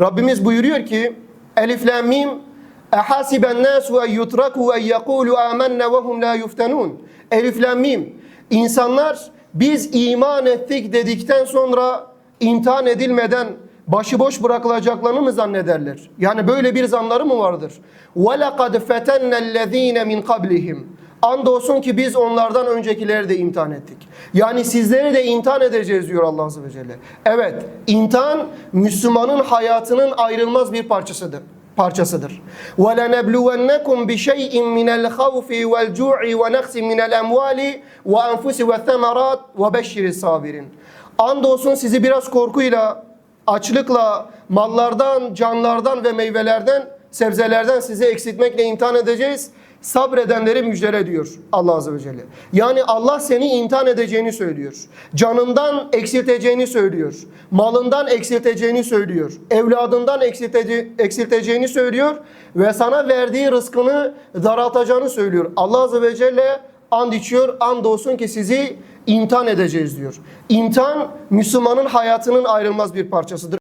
Rabbimiz buyuruyor ki Elif lam mim Ehasiben nasu en yutraku en yekulu amenne ve hum la yuftanun. Elif lam mim. İnsanlar biz iman ettik dedikten sonra imtihan edilmeden başıboş bırakılacaklarını mı zannederler? Yani böyle bir zanları mı vardır? وَلَقَدْ فَتَنَّ الَّذ۪ينَ مِنْ قَبْلِهِمْ Andolsun ki biz onlardan öncekileri de imtihan ettik. Yani sizleri de imtihan edeceğiz diyor Allah Azze ve Celle. Evet, imtihan Müslümanın hayatının ayrılmaz bir parçasıdır. parçasıdır. وَلَنَبْلُوَنَّكُمْ بِشَيْءٍ مِنَ الْخَوْفِ وَالْجُوعِ وَنَقْسٍ مِنَ الْأَمْوَالِ وَأَنْفُسِ وَالثَّمَرَاتِ وَبَشِّرِ الصَّابِرِينَ Andolsun sizi biraz korkuyla, açlıkla, mallardan, canlardan ve meyvelerden, sebzelerden sizi eksiltmekle imtihan edeceğiz. Sabredenleri müjdele diyor Allah Azze ve Celle. Yani Allah seni imtihan edeceğini söylüyor. Canından eksilteceğini söylüyor. Malından eksilteceğini söylüyor. Evladından eksiltece- eksilteceğini söylüyor. Ve sana verdiği rızkını daraltacağını söylüyor. Allah Azze ve Celle and içiyor, and olsun ki sizi imtihan edeceğiz diyor. İmtihan Müslümanın hayatının ayrılmaz bir parçasıdır.